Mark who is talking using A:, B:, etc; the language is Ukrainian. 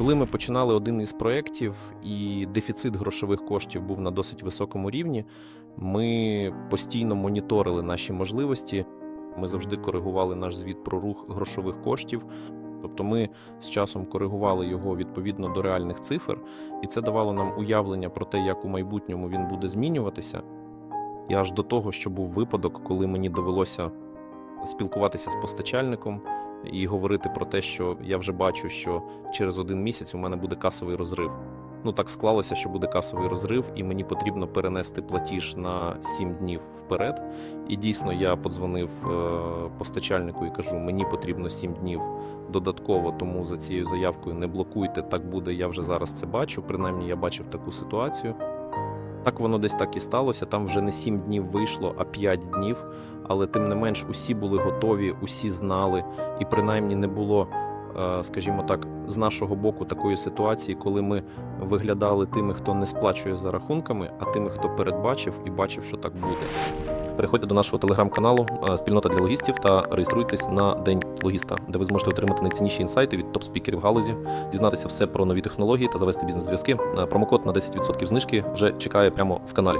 A: Коли ми починали один із проєктів, і дефіцит грошових коштів був на досить високому рівні, ми постійно моніторили наші можливості. Ми завжди коригували наш звіт про рух грошових коштів. Тобто ми з часом коригували його відповідно до реальних цифр, і це давало нам уявлення про те, як у майбутньому він буде змінюватися. І аж до того, що був випадок, коли мені довелося спілкуватися з постачальником і говорити про те, що я вже бачу, що через один місяць у мене буде касовий розрив. Ну так склалося, що буде касовий розрив, і мені потрібно перенести платіж на 7 днів вперед. І дійсно я подзвонив е, постачальнику і кажу: мені потрібно 7 днів додатково, тому за цією заявкою не блокуйте. Так буде. Я вже зараз це бачу. Принаймні я бачив таку ситуацію. Так воно десь так і сталося. Там вже не 7 днів вийшло, а 5 днів. Але тим не менш, усі були готові, усі знали, і принаймні не було, е, скажімо так, з нашого боку такої ситуації, коли ми виглядали тими, хто не сплачує за рахунками, а тими, хто передбачив і бачив, що так буде. Переходьте до нашого телеграм-каналу е, Спільнота для логістів та реєструйтесь на День логіста, де ви зможете отримати найцінніші інсайти від топ-спікерів галузі, дізнатися все про нові технології та завести бізнес-зв'язки. Е, Промокод на 10% знижки вже чекає прямо в каналі.